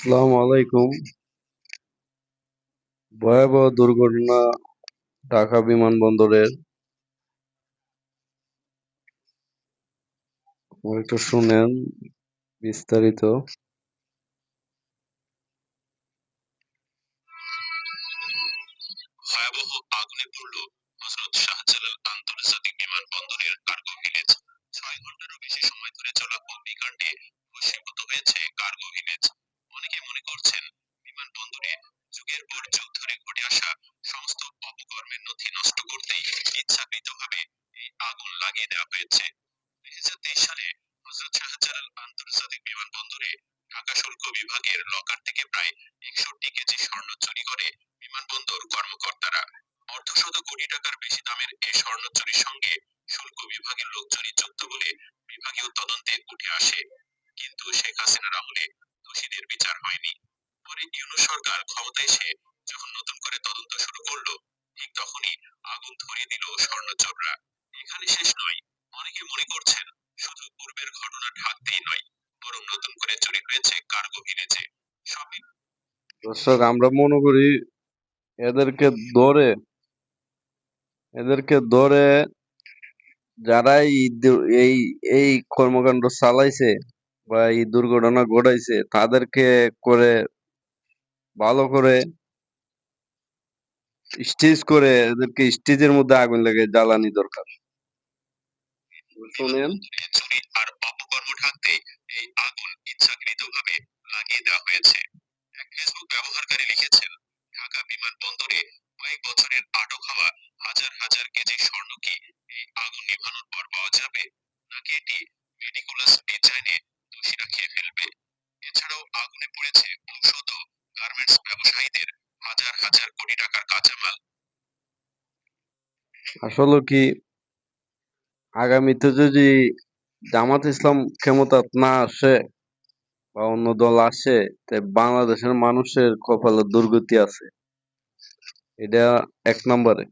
আসসালামু আলাইকুম। ভয়াবহ দুর্ঘটনা ঢাকা বিমানবন্দরের। একটু শুনেন বিস্তারিত। ভয়াবহ আগুনে পড়ল হজরত শাহজালাল আন্তর্জাতিক বিমানবন্দরের কার্গো ভিলেজ ছয় ঘন্টারও বেশি সময় ধরে চলা অগ্নিকাণ্ডে ভস্মীভূত হয়েছে কার্গো ভিলেজ অনেকে মনে করছেন বিমানবন্দরে যুগের পর যুগ ধরে ঘটে আসা সমস্ত অপকর্মের নথি নষ্ট করতেই ইচ্ছাকৃতভাবে এই আগুন লাগিয়ে দেওয়া হয়েছে। দুই হাজার তেইশ সালে হজরত শাহজালাল আন্তর্জাতিক বিমানবন্দরে ঢাকা শুল্ক বিভাগের লকার থেকে প্রায় একষট্টি কেজি স্বর্ণ চুরি করে বিমানবন্দর কর্মকর্তারা অর্ধশত কোটি টাকার বেশি দামের এ স্বর্ণ চুরির সঙ্গে সরকার ক্ষমতায় এসে যখন নতুন করে তদন্ত শুরু করল, ঠিক তখনই আগুন ধরিয়ে দিল স্বর্ণচোররা। এখানে শেষ নয়, অনেকে মনে করছেন শুধু পূর্বের ঘটনা ঢাকতেই নয়, বরং নতুন করে চুরি হয়েছে, কার্গো ভিলেজে দর্শক, আমরা মনে করি এদেরকে ধরে এদেরকে ধরে যারা এই এই কর্মকাণ্ড চালাইছে বা এই দুর্ঘটনা ঘটাইছে, তাদেরকে করে ভালো করে স্টেজ করে এদেরকে স্টেজের মধ্যে আগুন লেগে জ্বালানি দরকার। শুনেন। আর অপকর্ম ঢাকতে এই আগুন ইচ্ছাকৃতভাবে লাগিয়ে দেওয়া হয়েছে। এক ফেসবুক ব্যবহারকারী লিখেছেন ঢাকা বিমানবন্দরে কয়েক বছরের আটক হওয়া হাজার হাজার কেজি স্বর্ণ কি এই আগুন নিভানোর পর পাওয়া যাবে? নাকি এটি মেডিকুলাস ডিজাইনে দোষীরা খেয়ে ফেলবে? এছাড়াও আগুনে পড়েছে ঔষধ ও গার্মেন্টস ব্যবসায়ীদের হাজার হাজার কোটি টাকার কাঁচামাল আসলে কি আগামীতে যদি জামাত ইসলাম ক্ষমতা না আসে বা অন্য দল আসে তাই বাংলাদেশের মানুষের কপালে দুর্গতি আছে। এটা এক নম্বরে।